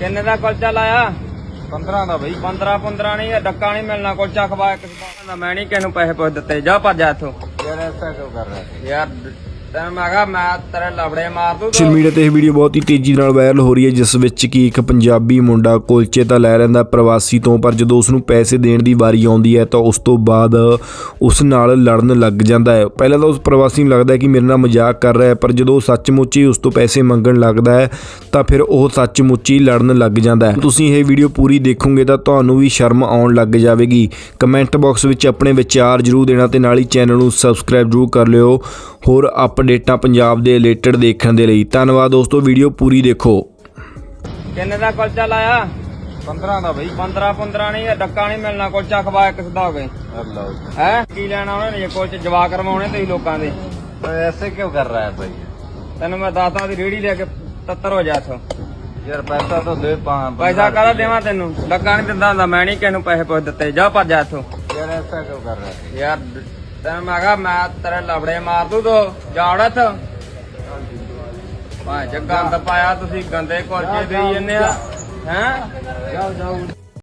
ਕਿੰਨੇ ਦਾ ਕੁਲਚਾ ਲਾਇਆ। 15 ਦਾ ਬਈ। 15 15 ਨਹੀਂ ਇਹ ਡੱਕਾ ਨਹੀਂ ਮਿਲਣਾ ਕੁਲਚਾ ਖਵਾ ਇੱਕ ਦਾ ਮੈਂ ਨਹੀਂ ਕਿਸੇ ਨੂੰ ਪੈਸੇ ਪੁੱਛ ਦਿੱਤੇ। ਜਾ ਭੱਜ ਜਾ ਇੱਥੋਂ। ਯਾਰ ਐਸਾ ਕਿਉਂ ਕਰ ਰਿਹਾ? ਯਾਰ ਤੈਨੂੰ ਮੈਂ ਕਿਹਾ ਮੈਂ ਤੇਰੇ ਲਫੜੇ ਮਾਰ ਦੂੰ ਸੋਸ਼ਲ ਮੀਡੀਆ ਤੇ ਇਹ ਵੀਡੀਓ ਬਹੁਤ ਹੀ ਤੇਜ਼ੀ ਨਾਲ ਵਾਇਰਲ ਹੋ ਰਹੀ ਹੈ ਜਿਸ ਵਿੱਚ ਕਿ ਇੱਕ ਪੰਜਾਬੀ ਮੁੰਡਾ ਕੁਲਚੇ ਤਾਂ ਲੈ ਲੈਂਦਾ ਪ੍ਰਵਾਸੀ ਤੋਂ ਪਰ ਜਦੋਂ ਉਸ ਨੂੰ ਪੈਸੇ ਦੇਣ ਦੀ ਵਾਰੀ ਆਉਂਦੀ ਹੈ ਤਾਂ ਉਸ ਤੋਂ ਬਾਅਦ ਉਸ ਨਾਲ ਲੜਨ ਲੱਗ ਜਾਂਦਾ ਹੈ। ਪਹਿਲਾਂ ਤਾਂ ਉਸ ਪ੍ਰਵਾਸੀ ਨੂੰ ਲੱਗਦਾ ਹੈ ਕਿ ਮੇਰੇ ਨਾਲ ਮਜ਼ਾਕ ਕਰ ਰਿਹਾ ਹੈ ਪਰ ਜਦੋਂ ਉਹ ਸੱਚਮੁੱਚ ਹੀ ਉਸ ਤੋਂ ਪੈਸੇ ਮੰਗਣ ਲੱਗਦਾ ਹੈ ਤਾਂ ਫਿਰ ਉਹ ਸੱਚਮੁੱਚ ਹੀ ਲੜਨ ਲੱਗ ਜਾਂਦਾ ਹੈ। ਤੁਸੀਂ ਇਹ ਵੀਡੀਓ ਪੂਰੀ ਦੇਖੋਗੇ ਤਾਂ ਤੁਹਾਨੂੰ ਵੀ ਸ਼ਰਮ ਆਉਣ ਲੱਗ ਜਾਵੇਗੀ। ਕਮੈਂਟ ਬਾਕਸ ਵਿੱਚ ਆਪਣੇ ਵਿਚਾਰ ਜਰੂਰ ਦੇਣਾ ਤੇ ਨਾਲ ਹੀ ਚੈਨਲ ਨੂੰ ਸਬਸਕ੍ਰਾਈਬ ਜਰੂਰ ਕਰ ਲਿਓ। ਹੋਰ ਅਪਡੇਟਾਂ ਪੰਜਾਬ ਦੇ ਰਿਲੇਟਡ ਦੇਖਣ ਦੇ ਲਈ। ਧੰਨਵਾਦ ਦੋਸਤੋ ਵੀਡੀਓ ਪੂਰੀ ਦੇਖੋ। ਕਿੰਨੇ ਦਾ ਕੁਲਚਾ ਲਾਇਆ? 15 ਦਾ ਬਈ। 15 15 ਨਹੀਂ ਡੱਕਾ ਨਹੀਂ ਮਿਲਣਾ ਕੁਲਚਾ ਖਵਾ ਇੱਕ ਸਿੱਧਾ ਹੋ ਗਏ ਹੈ? ਕੀ ਲੈਣਾ ਉਹਨਾਂ? ਨੇ ਕੁਲਚ ਜਵਾ ਕਰਵਾਉਣੇ ਤੁਸੀਂ ਲੋਕਾਂ ਦੇ। ਐਸੇ ਕਿਉਂ ਕਰ ਰਹਾ ਹੈ ਭਾਈ ਤੈਨੂੰ ਮੈਂ ਦੱਸਦਾ ਦੀ ਰੇੜੀ ਲੈ ਕੇ ਤੱਤਰ ਹੋ ਜਾ ਇਥੋਂ। ਯਾਰ ਪੈਸਾ ਤਾਂ ਦੇ ਪਾ ਪੈਸਾ ਕਾਹਦਾ ਦੇਵਾਂ ਤੈਨੂੰ? ਡੱਕਾ ਨਹੀਂ ਦਿੰਦਾ ਮੈਂ ਨਹੀਂ ਕਿਹਨੂੰ ਪੈਸੇ ਪੁੱਛ ਦਿੱਤੇ। ਜਾ ਭੱਜ ਜਾ ਇਥੋਂ। ਯਾਰ ਐਸਾ ਕਿਉਂ ਕਰ ਰਹਾ ਯਾਰ ਤੈਨੂੰ ਮੈਂ ਕਹਾ, ਮੈਂ ਤੇਰੇ ਲਫੜੇ ਮਾਰ ਦੂ ਤੋ ਜਾੜਤ ਭਾਂ ਚ ਗੰਦ ਪਾਇਆ, ਤੁਸੀਂ ਗੰਦੇ ਕੁਰਕੇ ਦੇ ਜੰਨੇ ਆ। ਹੈ? ਜਾਓ ਜਾਓ।